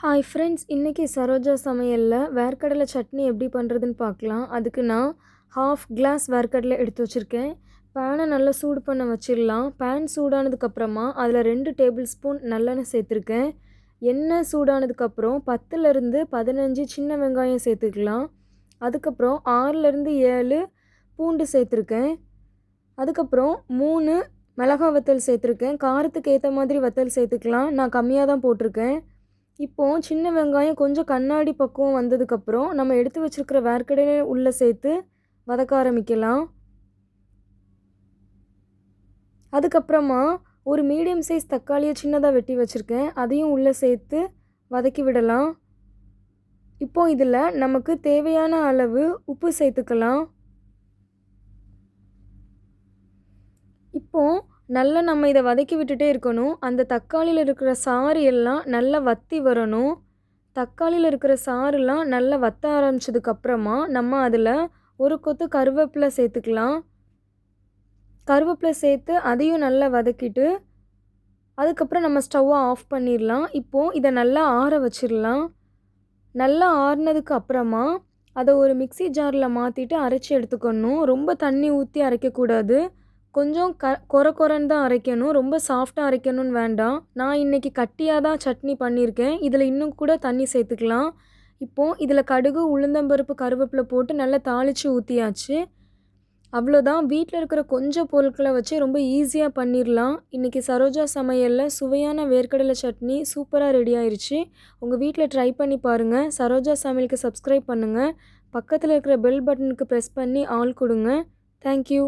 Hi friends இன்றைக்கி சரோஜா சமையலில் வேர்க்கடலை சட்னி எப்படி பண்ணுறதுன்னு பார்க்கலாம். அதுக்கு நான் ஹாஃப் கிளாஸ் வேர்க்கடலை எடுத்து வச்சுருக்கேன். பேனை நல்லா சூடு பண்ண வச்சிடலாம். பேன் சூடானதுக்கப்புறமா அதில் ரெண்டு டேபிள் ஸ்பூன் நல்லெண்ணெய் சேர்த்துருக்கேன். எண்ணெய் சூடானதுக்கப்புறம் பத்துலேருந்து பதினஞ்சு சின்ன வெங்காயம் சேர்த்துக்கலாம். அதுக்கப்புறம் ஆறுலேருந்து ஏழு பூண்டு சேர்த்துருக்கேன். அதுக்கப்புறம் மூணு மிளகா வத்தல் சேர்த்துருக்கேன். காரத்துக்கு ஏற்ற மாதிரி வத்தல் சேர்த்துக்கலாம். நான் கம்மியாக தான் போட்டிருக்கேன். இப்போது சின்ன வெங்காயம் கொஞ்சம் கண்ணாடி பக்குவம் வந்ததுக்கப்புறம் நம்ம எடுத்து வச்சுருக்கிற வேர்க்கடலை உள்ளே சேர்த்து வதக்க ஆரம்பிக்கலாம். அதுக்கப்புறமா ஒரு மீடியம் சைஸ் தக்காளியை சின்னதாக வெட்டி வச்சுருக்கேன். அதையும் உள்ளே சேர்த்து வதக்கி விடலாம். இப்போது இதில் நமக்கு தேவையான அளவு உப்பு சேர்த்துக்கலாம். இப்போது நல்லா நம்ம இதை வதக்கி விட்டுட்டே இருக்கணும். அந்த தக்காளியில் இருக்கிற சாறு எல்லாம் நல்லா வற்றி வரணும். தக்காளியில் இருக்கிற சாறுலாம் நல்லா வத்த ஆரம்பிச்சதுக்கப்புறமா நம்ம அதில் ஒரு கொத்து கருவேப்பிலை சேர்த்துக்கலாம். கருவேப்பிலை சேர்த்து அதையும் நல்லா வதக்கிட்டு அதுக்கப்புறம் நம்ம ஸ்டவ்வை ஆஃப் பண்ணிடலாம். இப்போது இதை நல்லா ஆற வச்சிடலாம். நல்லா ஆறினதுக்கு அப்புறமா அதை ஒரு மிக்சி ஜாரில் மாற்றிட்டு அரைச்சி எடுத்துக்கணும். ரொம்ப தண்ணி ஊற்றி அரைக்கக்கூடாது. கொஞ்சம் க கொர கொரன்னு தான் அரைக்கணும். ரொம்ப சாஃப்டாக அரைக்கணும்னு வேண்டாம். நான் இன்றைக்கி கட்டியாக தான் சட்னி பண்ணியிருக்கேன். இதில் இன்னும் கூட தண்ணி சேர்த்துக்கலாம். இப்போது இதில் கடுகு உளுந்தம்பருப்பு கருவேப்பிலை போட்டு நல்லா தாளித்து ஊற்றியாச்சு அவ்வளோதான். வீட்டில் இருக்கிற கொஞ்சம் பொருட்களை வச்சு ரொம்ப ஈஸியாக பண்ணிடலாம் இன்றைக்கி சரோஜா சமையலில் சுவையான வேர்க்கடலை சட்னி சூப்பராக ரெடி ஆயிடுச்சு உங்கள் வீட்டில் ட்ரை பண்ணி பாருங்கள் சரோஜா சமையலுக்கு சப்ஸ்கிரைப் பண்ணுங்கள் பக்கத்தில் இருக்கிற பெல் பட்டனுக்கு ப்ரெஸ் பண்ணி ஆள் கொடுங்க. தேங்க்யூ